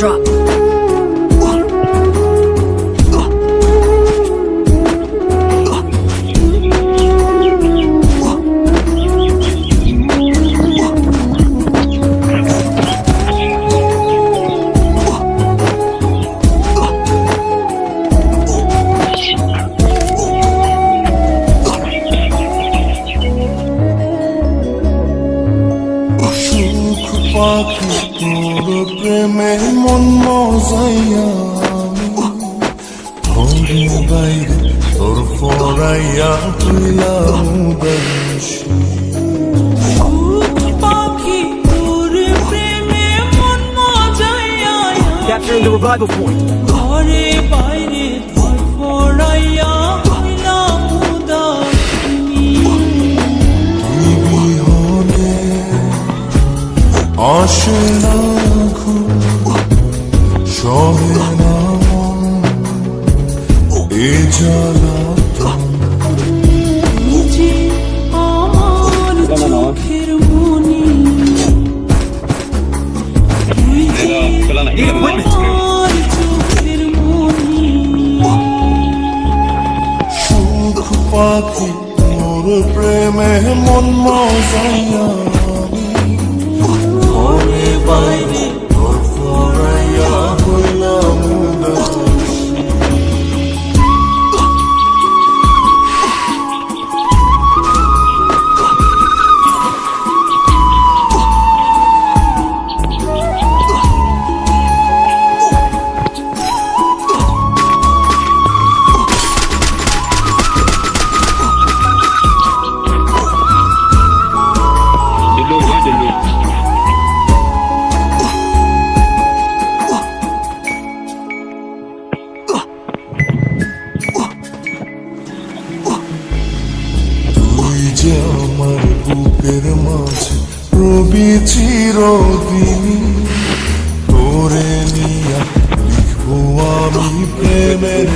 我，我，我，我，我，我，我，我，我。তোর প্রেমে মন মজাইয়া ঘরে বাইরে তোর ফরাইয়া হইলাম উদাসী Capturing the revival point. ঘরে বাইরে তোর পড়াইয়া হইলাম পাখি তোর প্রেমে মন। মজাইয়া বুকের মাঝে রবি চিরদিনই তোরে নিয়া লিখব আমি প্রেমের